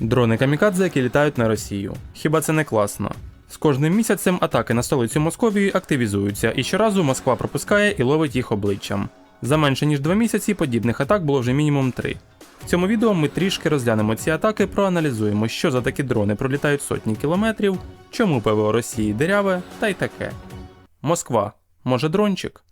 Дрони камікадзе, які літають на Росію. Хіба це не класно? З кожним місяцем атаки на столицю Московії активізуються, і щоразу Москва пропускає і ловить їх обличчям. За менше ніж два місяці подібних атак було вже мінімум три. В цьому відео ми трішки розглянемо ці атаки, проаналізуємо, що за такі дрони пролітають сотні кілометрів, чому ПВО Росії диряве, та й таке. Москва. Може дрончик?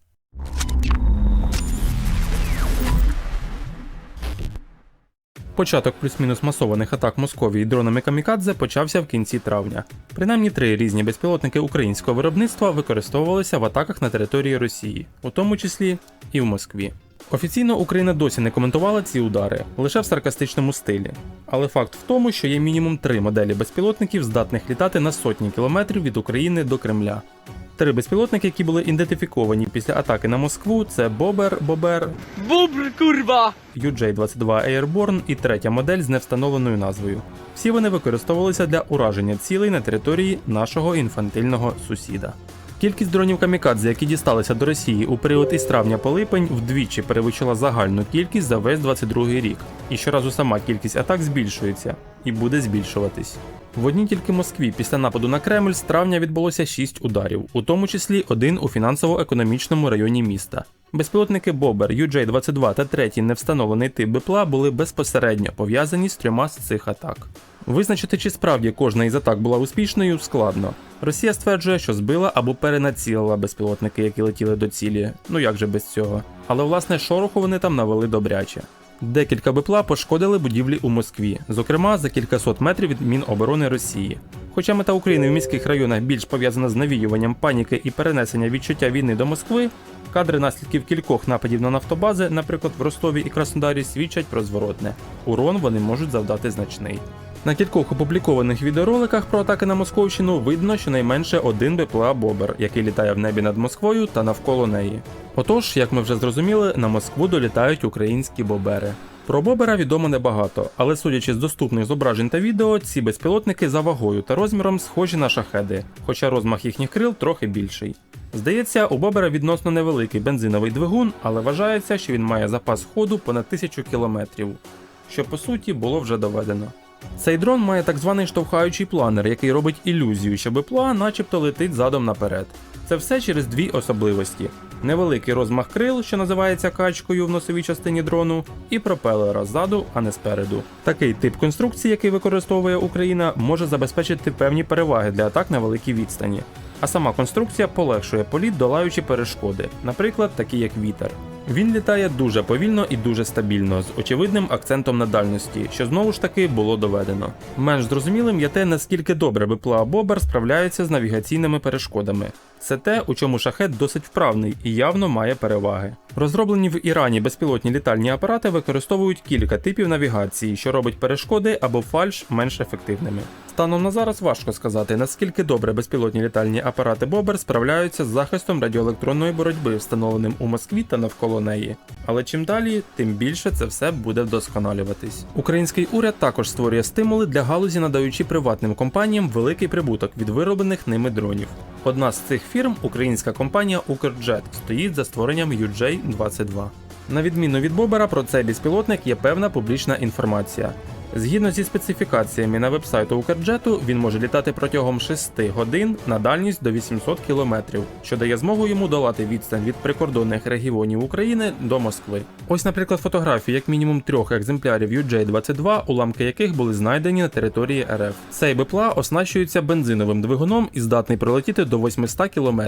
Початок плюс-мінус масованих атак Московії дронами камікадзе почався в кінці травня. Принаймні три різні безпілотники українського виробництва використовувалися в атаках на території Росії, у тому числі і в Москві. Офіційно Україна досі не коментувала ці удари, лише в саркастичному стилі. Але факт в тому, що є мінімум три моделі безпілотників, здатних літати на сотні кілометрів від України до Кремля. Три безпілотники, які були ідентифіковані після атаки на Москву, це Бобер, Бобер, Бобр, курва! UJ-22 Airborne і третя модель з невстановленою назвою. Всі вони використовувалися для ураження цілей на території нашого інфантильного сусіда. Кількість дронів камікадзе, які дісталися до Росії у період із травня по липень, вдвічі перевищила загальну кількість за весь 22 рік. І щоразу сама кількість атак збільшується і буде збільшуватись. В одній тільки Москві після нападу на Кремль з травня відбулося 6 ударів, у тому числі один у фінансово-економічному районі міста. Безпілотники Бобер, UJ-22 та третій невстановлений тип БПЛА були безпосередньо пов'язані з трьома з цих атак. Визначити, чи справді кожна із атак була успішною, складно. Росія стверджує, що збила або перенацілила безпілотники, які летіли до цілі. Ну як же без цього? Але власне шороху вони там навели добряче. Декілька бипла пошкодили будівлі у Москві, зокрема за кількасот метрів від Міноборони Росії. Хоча мета України в міських районах більш пов'язана з навіюванням паніки і перенесення відчуття війни до Москви, кадри наслідків кількох нападів на нафтобази, наприклад в Ростові і Краснодарі, свідчать про зворотне. Урон вони можуть завдати значний. На кількох опублікованих відеороликах про атаки на Московщину видно щонайменше один БПЛА Бобер, який літає в небі над Москвою та навколо неї. Отож, як ми вже зрозуміли, на Москву долітають українські бобери. Про бобера відомо небагато, але судячи з доступних зображень та відео, ці безпілотники за вагою та розміром схожі на шахеди, хоча розмах їхніх крил трохи більший. Здається, у бобера відносно невеликий бензиновий двигун, але вважається, що він має запас ходу понад 1000 кілометрів, що по суті було вже доведено. Цей дрон має так званий штовхаючий планер, який робить ілюзію, що БПЛА начебто летить задом наперед. Це все через дві особливості: невеликий розмах крил, що називається качкою в носовій частині дрону, і пропелера ззаду, а не спереду. Такий тип конструкції, який використовує Україна, може забезпечити певні переваги для атак на великій відстані. А сама конструкція полегшує політ, долаючи перешкоди, наприклад, такі як вітер. Він літає дуже повільно і дуже стабільно, з очевидним акцентом на дальності, що знову ж таки було доведено. Менш зрозумілим є те, наскільки добре БПЛА Бобер справляється з навігаційними перешкодами. Це те, у чому шахет досить вправний і явно має переваги. Розроблені в Ірані безпілотні літальні апарати використовують кілька типів навігації, що робить перешкоди або фальш менш ефективними. Станом на зараз важко сказати, наскільки добре безпілотні літальні апарати Бобер справляються з захистом радіоелектронної боротьби, встановленим у Москві та навколо неї. Але чим далі, тим більше це все буде вдосконалюватись. Український уряд також створює стимули для галузі, надаючи приватним компаніям великий прибуток від вироблених ними дронів. Одна з цих фірм, українська компанія Укрджет, стоїть за створенням UJ-22. На відміну від Бобера, про цей безпілотник є певна публічна інформація. Згідно зі специфікаціями на вебсайту Укрджету, він може літати протягом 6 годин на дальність до 800 км, що дає змогу йому долати відстань від прикордонних регіонів України до Москви. Ось, наприклад, фотографії як мінімум трьох екземплярів UJ-22, уламки яких були знайдені на території РФ. Цей БПЛА оснащується бензиновим двигуном і здатний пролетіти до 800 км.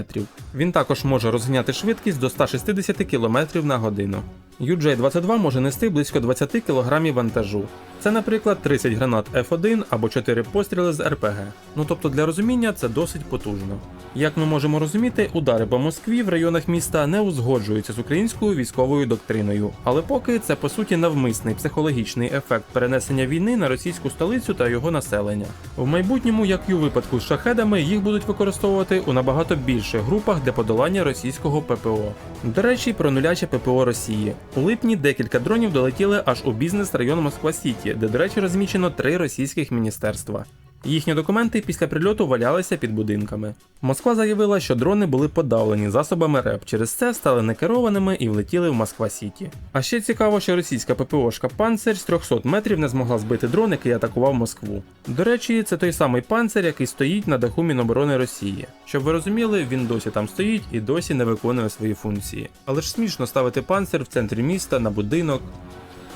Він також може розганяти швидкість до 160 км на годину. UJ-22 може нести близько 20 кг вантажу. Це, наприклад, 30 гранат F1 або 4 постріли з РПГ. Ну тобто для розуміння це досить потужно. Як ми можемо розуміти, удари по Москві в районах міста не узгоджуються з українською військовою доктриною, але поки це по суті навмисний психологічний ефект перенесення війни на російську столицю та його населення. В майбутньому, як і у випадку з шахедами, їх будуть використовувати у набагато більших групах для подолання російського ППО. До речі, про нуляче ППО Росії. У липні декілька дронів долетіли аж у бізнес район Москва Сіті, де, до речі, розміщено три російських міністерства. Їхні документи після прильоту валялися під будинками. Москва заявила, що дрони були подавлені засобами РЕП, через це стали некерованими і влетіли в Москва Сіті. А ще цікаво, що російська ППОшка Панцер з 300 метрів не змогла збити дрон, який атакував Москву. До речі, це той самий панцир, який стоїть на даху Міноборони Росії. Щоб ви розуміли, він досі там стоїть і досі не виконує свої функції. Але ж смішно ставити панцир в центрі міста на будинок.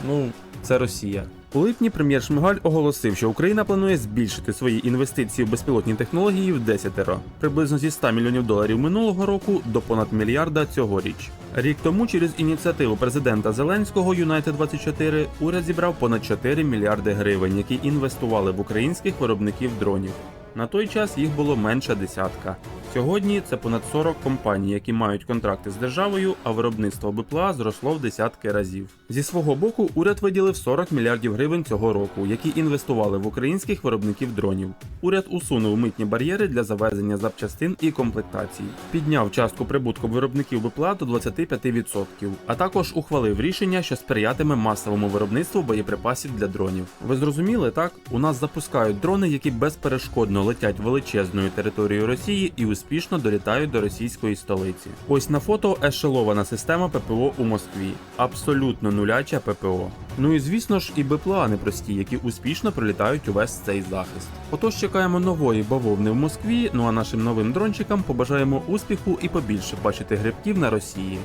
Ну, це Росія. У липні прем'єр Шмигаль оголосив, що Україна планує збільшити свої інвестиції в безпілотні технології в десятеро, приблизно зі 100 мільйонів доларів минулого року до понад мільярда цьогоріч. Рік тому через ініціативу президента Зеленського United 24 уряд зібрав понад 4 мільярди гривень, які інвестували в українських виробників дронів. На той час їх було менше десятка. Сьогодні це понад 40 компаній, які мають контракти з державою, а виробництво БПЛА зросло в десятки разів. Зі свого боку, уряд виділив 40 мільярдів гривень цього року, які інвестували в українських виробників дронів. Уряд усунув митні бар'єри для завезення запчастин і комплектацій, підняв частку прибутку виробників БПЛА до 25%, а також ухвалив рішення, що сприятиме масовому виробництву боєприпасів для дронів. Ви зрозуміли, так? У нас запускають дрони, які безперешкодно летять величезною територією Росії і успішно долітають до російської столиці. Ось на фото ешелована система ППО у Москві. Абсолютно нуляча ППО. Ну і звісно ж і БПЛА непрості, які успішно прилітають увесь цей захист. Отож чекаємо нової бавовни в Москві. Ну а нашим новим дрончикам побажаємо успіху і побільше бачити грибків на Росії.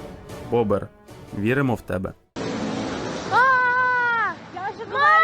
Бобер, віримо в тебе. Я